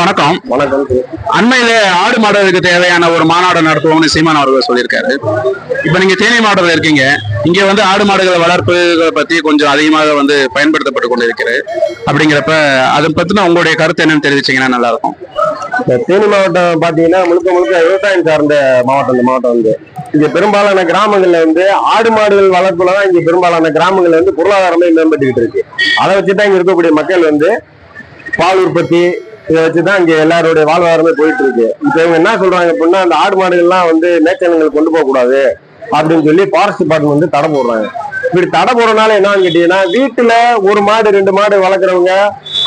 வணக்கம். வணக்கம். அண்மையில ஆடு மாடுகளுக்கு தேவையான ஒரு மாநாடு நடத்துவோம்னு சீமான் அவர்கள் சொல்லியிருக்காரு. இப்ப நீங்க தேனி மாவட்டத்தில் இருக்கீங்க. இங்க வந்து ஆடு மாடுகளை வளர்ப்புகளை பத்தி கொஞ்சம் அதிகமாக வந்து பயன்படுத்தப்பட்டு கொண்டிருக்கிறது. அப்படிங்கிறப்ப அதை பத்தின உங்களுடைய கருத்து என்னன்னு தெரிவிச்சீங்கன்னா நல்லா இருக்கும் தேனி மாவட்டம் பாத்தீங்கன்னா முழுக்க முழுக்க விவசாயம் சார்ந்த மாவட்டம் இந்த மாவட்டம் வந்து. இங்க பெரும்பாலான கிராமங்கள்ல வந்து ஆடு மாடுகள் வளர்ப்புல தான் இங்க பெரும்பாலான கிராமங்கள்ல வந்து பொருளாதாரமே மேம்பட்டுக்கிட்டு இருக்கு. அதை வச்சுதான் இங்க இருக்கக்கூடிய மக்கள் வந்து பால் உற்பத்தி இதை வச்சுதான் இங்க எல்லாருடைய வாழ்வாதாரமே போயிட்டு இருக்கு இப்ப இவங்க என்ன சொல்றாங்க அப்படின்னா அந்த ஆடு மாடுகள்லாம் வந்து மேய்ச்சல்கள் கொண்டு போக கூடாது அப்படின்னு சொல்லி ஃபாரஸ்ட் டிபார்ட்மெண்ட் வந்து தடை போடுறாங்க. இப்படி தடை போடுறதுனால என்னன்னு கேட்டீங்கன்னா வீட்டுல ஒரு மாடு ரெண்டு மாடு வளர்க்குறவங்க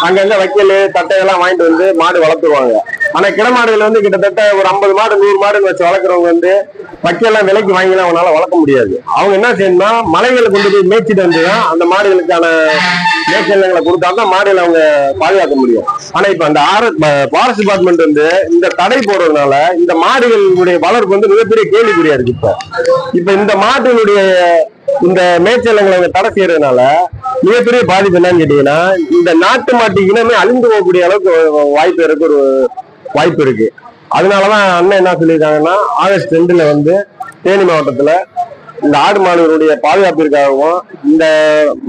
அங்கங்க வைக்கல் தட்டையெல்லாம் வாங்கிட்டு வந்து மாடு வளர்த்துருவாங்க. ஆனா கிடமாடுகள் வந்து கிட்டத்தட்ட ஒரு ஐம்பது மாடு நூறு மாடுன்னு வச்சு வளர்க்குறவங்க வந்து வைக்கெல்லாம் விலைக்கு வாங்கிலாம் அவங்களால வளர்க்க முடியாது. அவங்க என்ன செய்யணும்னா மலைகளை கொண்டு போய் மேய்ச்சிட்டு வந்துதான் அந்த மாடுகளுக்கான மேய்ச்சல்களை கொடுத்தா தான் மாடுகளை அவங்க பாதுகாக்க முடியும். ஆனா இப்ப அந்த ஆர ஃபாரஸ்ட் டிபார்ட்மெண்ட் வந்து இந்த தடை போடுறதுனால இந்த மாடுகளுடைய வளர்ப்பு வந்து மிகப்பெரிய கேள்விக்குறியா இருக்கு இப்ப. இப்ப இந்த மாட்டினுடைய இந்த மேய்ச்சலங்களை அவங்க தடை செய்யறதுனால மிகப்பெரிய பாதிப்பு என்னன்னு கேட்டீங்கன்னா இந்த நாட்டு மாட்டு இனமே அழிந்து போகக்கூடிய அளவுக்கு வாய்ப்பு இருக்கு ஒரு வாய்ப்பு இருக்கு. அதனாலதான் அண்ணன் என்ன சொல்லியிருக்காங்கன்னா ஆகஸ்ட் ரெண்டுல வந்து தேனி மாவட்டத்துல இந்த ஆடு மாடுகளுடைய பாதுகாப்பிற்காகவும் இந்த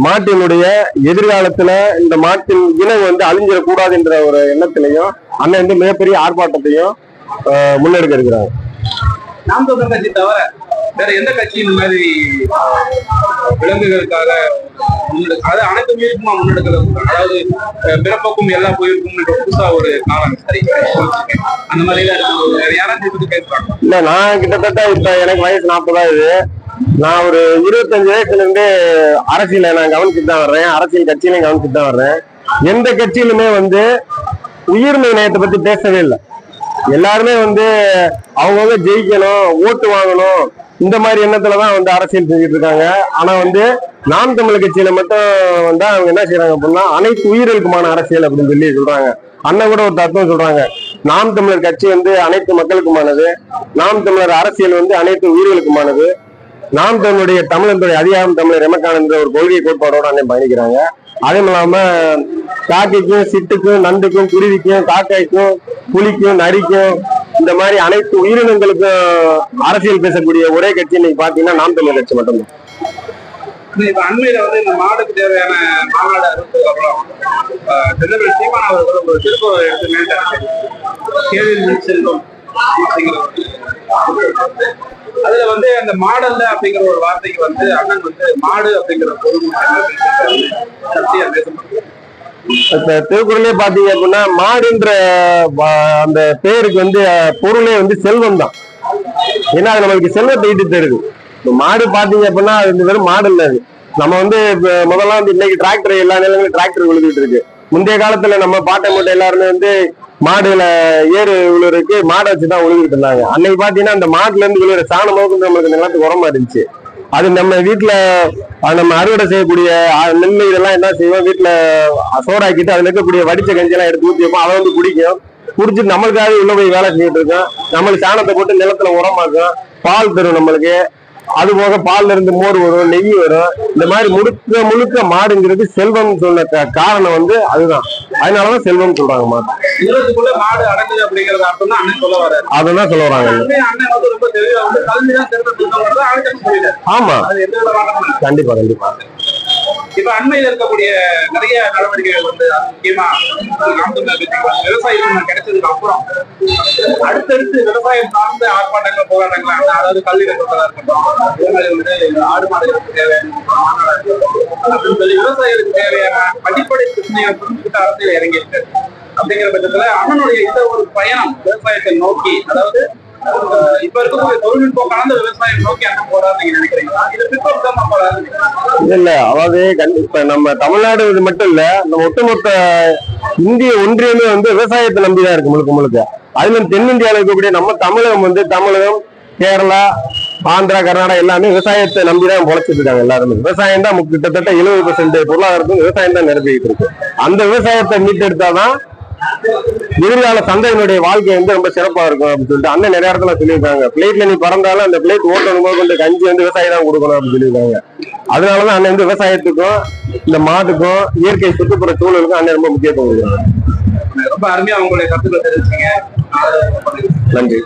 மாட்டினுடைய எதிர்காலத்துல இந்த மாட்டின் இனம் வந்து அழிஞ்சிடக்கூடாதுன்ற ஒரு எண்ணத்திலையும் அண்ணன் வந்து மிகப்பெரிய ஆர்ப்பாட்டத்தையும் ஆஹ், முன்னெடுக்க இருக்கிறாங்க நாம் தவிர வேற எந்த கட்சி இந்த மாதிரி விலங்குகளுக்காக முன்னெடு- அதாவது அனைத்து உயிருக்குமா முன்னெடுக்கிறது அதாவது பிறப்புக்கும் எல்லா உயிருக்கும் என்ற புதுசா ஒரு காலம் சரி அந்த மாதிரி எல்லாம் வேற கேட்பாங்க இல்ல நான் கிட்டத்தட்ட இப்ப எனக்கு வயசு நாற்பதாவது. நான் ஒரு இருபத்தஞ்சு வயசுல இருந்து அரசியல நான் கவனிச்சுட்டு தான் வர்றேன். அரசியல் கட்சியிலையும் கவனிச்சுட்டு தான் வர்றேன். எந்த கட்சியிலுமே வந்து உயிர்மை நிலையத்தை பத்தி பேசவே இல்லை. எல்லாருமே வந்து அவங்கவுங்க ஜெயிக்கணும் ஓட்டு வாங்கணும் இந்த மாதிரி எண்ணத்துலதான் வந்து அரசியல் செஞ்சுட்டு இருக்காங்க. ஆனா வந்து நாம் தமிழர் கட்சியில மட்டும் வந்து அவங்க என்ன செய்யறாங்க அப்படின்னா அனைத்து உயிர்களுக்குமான அரசியல் அப்படின்னு சொல்லி சொல்றாங்க. அண்ணன் கூட ஒரு தத்துவம் சொல்றாங்க. நாம் தமிழர் கட்சி வந்து அனைத்து மக்களுக்குமானது. நாம் தமிழர் அரசியல் வந்து அனைத்து உயிர்களுக்குமானது. நாம் தமிழுடைய தமிழனுடைய அதிகாரம் தமிழர் எமக்கானந்த ஒரு கொள்கை கோட்பாடோட அண்ணன் பயணிக்கிறாங்க. அதுவும் இல்லாம காக்கைக்கும் சிட்டுக்கும் நண்டுக்கும் குருவிக்கும் காக்காய்க்கும் புலிக்கும் நரிக்கும் இந்த மாதிரி அனைத்து உயிரினங்களுக்கும் அரசியல் பேசக்கூடிய ஒரே கட்சி இன்னைக்கு பாத்தீங்கன்னா நாம் தமிழர் கட்சி மட்டும்தான். இப்ப அண்மையில வந்து இந்த மாடுக்கு தேவையான மாநாடு அறிவித்ததுக்கு அப்புறம் அஹ், திருநெல்வேலி சீமான் அவர்கள் ஒரு திருக்குறள் எடுத்து மேட்டாங்க கேள்வி செல்வம் அதுல வந்து அந்த மாடல்ல அப்படிங்கிற ஒரு வார்த்தைக்கு வந்து அண்ணன் வந்து மாடு அப்படிங்கிற பொருள் சக்தியா பேசப்படுது இப்ப திருக்குறளே பாத்தீங்க அப்படின்னா மாடுன்ற அந்த பேருக்கு வந்து பொருளே வந்து செல்வம் தான். ஏன்னா அது நம்மளுக்கு செல்வத்தை ஈட்டு தருது. மாடு பாத்தீங்க அப்படின்னா அது வெறும் மாடு இல்ல அது. நம்ம வந்து முதல்ல வந்து இன்னைக்கு டிராக்டர் எல்லா நிலங்களும் டிராக்டர் விழுந்துட்டு இருக்கு. முந்தைய காலத்துல நம்ம பாட்டை மூட்டை எல்லாருமே வந்து மாடுல ஏறு விழுறதுக்கு மாடை வச்சுதான் உழுவிட்டு இருந்தாங்க. அன்னைக்கு பாத்தீங்கன்னா அந்த மாட்டுல இருந்து விழுற சாணமோக்கு நம்மளுக்கு நிலத்துக்கு உரமா இருந்துச்சு. அது நம்ம வீட்டுல நம்ம அறுவடை செய்யக்கூடிய நெல் இதெல்லாம் என்ன செய்வோம்? வீட்டுல சோடாக்கிட்டு அதுல இருக்கக்கூடிய வடிச்ச கஞ்சி எல்லாம் எடுத்து ஊற்றி வைப்போம். அதை வந்து குடிக்கும். குடிச்சு நம்மளுக்காக உள்ள போய் வேலை செஞ்சுட்டு இருக்கோம். நம்மளுக்கு சாணத்தை போட்டு நிலத்துல உரமாக்கும். பால் தரும் நம்மளுக்கு. அது போக பால்ல இருந்து மோர் வரும் நெய் வரும். இந்த மாதிரி முழுக்க முழுக்க மாடுங்கிறது செல்வம் சொன்ன காரணம் வந்து அதுதான். அதனாலதான் செல்வம் சொல்றாங்க மாடு. அதான் சொல்ல வராங்க ஆமா. கண்டிப்பா கண்டிப்பா. இப்ப அண்மையில இருக்கக்கூடிய நிறைய நடவடிக்கைகள் வந்து முக்கியமா விவசாயிகள் கிடைச்சதுக்கு அப்புறம் அடுத்தடுத்து விவசாயம் சார்ந்த ஆர்ப்பாட்டங்கள் போராட்டங்கள் அதாவது கல்வி கட்டுறதா இருக்கட்டும் வந்து ஆடு மாடுகளுக்கு தேவையான அப்படின்னு சொல்லி விவசாயிகளுக்கு தேவையான அடிப்படை பிரச்சனைகளை புரிஞ்சுக்கிட்ட அரசியல் இறங்கியிருக்கு. அப்படிங்கிற பட்சத்துல அண்ணனுடைய இந்த ஒரு பயணம் விவசாயத்தை நோக்கி அதாவது இப்ப இருக்கக்கூடிய தொழில்நுட்பம் கலந்த விவசாயம் நோக்கி அண்ணன் போறாருன்னு நினைக்கிறீங்களா? இது பிற்போக்கு போறாரு இல்ல அதாவது கண்டிப்பா நம்ம தமிழ்நாடு இது மட்டும் இல்ல நம்ம ஒட்டுமொத்த இந்திய ஒன்றியமே வந்து விவசாயத்தை நம்பிதான் இருக்கு முழுக்க முழுக்க. அதுல தென்னிந்தியாவில் இருக்கக்கூடிய நம்ம தமிழகம் வந்து தமிழகம் கேரளா ஆந்திரா கர்நாடகா எல்லாமே விவசாயத்தை நம்பிதான் பொழைச்சிட்டு இருக்காங்க எல்லாருமே. விவசாயம் தான் கிட்டத்தட்ட எழுபது பர்சன்ட் பொருளாதாரத்துக்கு விவசாயம் தான் நிரம்பிட்டு இருக்கு. அந்த விவசாயத்தை மீட்டெடுத்தாதான் எதிர்கால சந்தையினுடைய வாழ்க்கை வந்து ரொம்ப சிறப்பா இருக்கும் அப்படின்னு சொல்லிட்டு அண்ணன் நிறைய இடத்துல சொல்லியிருக்காங்க. பிளேட்ல நீ பறந்தாலும் அந்த பிளேட் ஓட்டணும் போது கொண்டு கஞ்சி வந்து விவசாயி தான் கொடுக்கணும் அப்படின்னு சொல்லியிருக்காங்க. அதனாலதான் அண்ணன் வந்து விவசாயத்துக்கும் இந்த மாட்டுக்கும் இயற்கை சுற்றுப்புற சூழலுக்கும் அண்ணன் ரொம்ப முக்கியத்துவம் கொடுக்குறாங்க. ரொம்ப ரொம்ப அருமையா உங்களுடைய கருத்துக்களை தெரிவிச்சீங்க. நன்றி.